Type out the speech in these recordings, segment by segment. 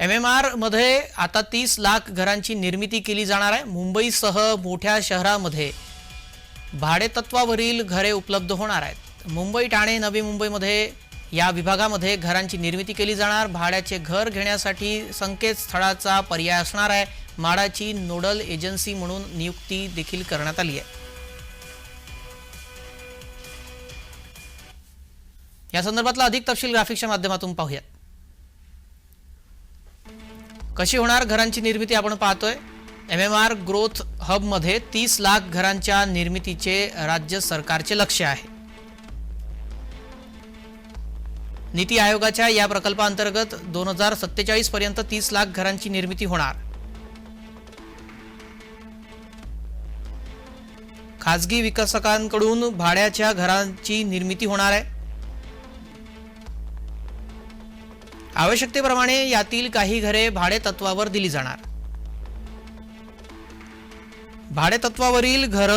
M M आरमध्ये आता तीस लाख घरांची निर्मिती केली जाणार आहे. मुंबईसह मोठ्या शहरामध्ये भाडेतत्वावरील घरे उपलब्ध होणार आहेत. मुंबई ठाणे नवी मुंबईमध्ये या विभागामध्ये घरांची निर्मिती केली जाणार. भाड्याचे घर घेण्यासाठी संकेतस्थळाचा पर्याय असणार आहे. माडाची नोडल एजन्सी म्हणून नियुक्ती देखील करण्यात आली आहे. या संदर्भातला अधिक तपशील ग्राफिक्सच्या माध्यमातून पाहूयात. कशी होणार घरांची निर्मिती आपण पाहतोय. एम एम आर ग्रोथ हबमध्ये तीस लाख घरांच्या निर्मितीचे राज्य सरकारचे लक्ष आहे. नीती आयोगाच्या या प्रकल्पाअंतर्गत दोन हजार सत्तेचाळीस पर्यंत तीस लाख घरांची निर्मिती होणार. खाजगी विकसकांकडून भाड्याच्या घरांची निर्मिती होणार आहे. आवश्यकतेप्रमाणे यातील काही घरे भाडेतत्वावर दिली जाणार. भाडेतत्वावरील घर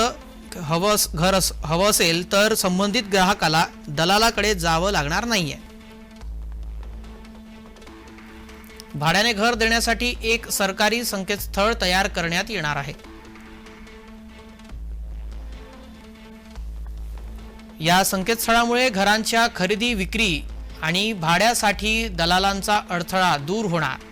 हवस घर हवं असेल तर संबंधित ग्राहकाला दलालाकडे जावं लागणार नाहीये. भाड्याने घर देण्यासाठी एक सरकारी संकेतस्थळ तयार करण्यात येणार आहे. या संकेतस्थळामुळे घरांच्या खरेदी विक्री आणि भाड्यासाठी दलालांचा अडथळा दूर होणार.